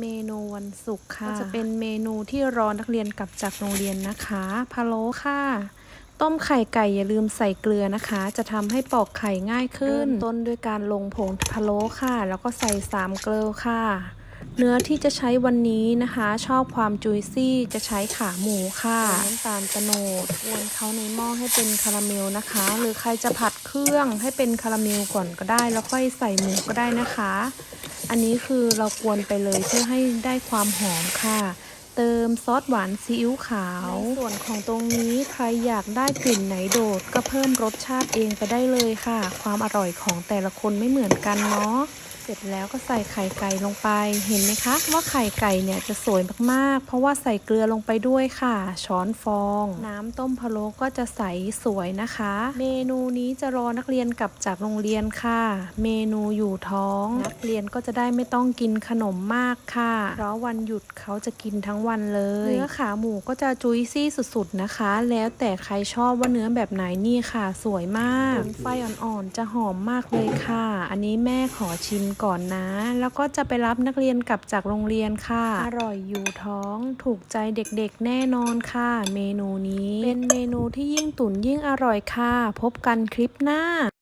เมนูวันศุกร์ค่ะ ก็จะเป็นเมนูที่รอนักเรียนกลับจากโรงเรียนนะคะพะโล้ค่ะ ต้มไข่ไก่อย่าลืมใส่เกลือนะคะ จะทำให้ปอกไข่ง่ายขึ้น ต้นด้วยการลงผงพะโล้ค่ะ แล้วก็ใส่สามเกลือค่ะ เนื้อที่จะใช้วันนี้นะคะ ชอบความจุยซี่จะใช้ขาหมูค่ะน้ำตาลตะโนดกวนเขาในหม้อให้เป็นคาราเมลนะคะ หรือใครจะผัดเครื่องให้เป็นคาราเมลก่อนก็ได้ แล้วค่อยใส่หมูก็ได้นะคะ อันนี้คือเรากวนไปเลยเพื่อให้ได้ความหอมค่ะ เติมซอสหวานซีอิ๊วขาว ส่วนของตรงนี้ใครอยากได้กลิ่นไหนโดด ก็เพิ่มรสชาติเองไปได้เลยค่ะ ความอร่อยของแต่ละคนไม่เหมือนกันเนาะ สร็จแล้วก็ใส่ไข่ไก่ลงไป เห็นไหมคะ ว่าไข่ไก่เนี่ยจะสวยมากๆ เพราะว่าใส่เกลือลงไปด้วยค่ะ ช้อนฟอง น้ำต้มพะโล้ก็จะใสสวยนะคะ เมนูนี้จะรอนักเรียนกลับจากโรงเรียนค่ะ เมนูอยู่ท้อง นักเรียนก็จะได้ไม่ต้องกินขนมมากค่ะ เพราะวันหยุดเขาจะกินทั้งวันเลย เนื้อขาหมูก็จะจุยซี่สุดๆนะคะ แล้วแต่ใครชอบว่าเนื้อแบบไหนนี่ค่ะ สวยมากไฟอ่อนๆจะหอมมากเลยค่ะ อันนี้แม่ขอชิมก่อนนะ แล้วก็จะไปรับนักเรียนกลับจากโรงเรียนค่ะ อร่อยอยู่ท้องถูกใจเด็กๆแน่นอนค่ะ เมนูนี้ เป็นเมนูที่ยิ่งตุ๋นยิ่งอร่อยค่ะ พบกันคลิปหน้า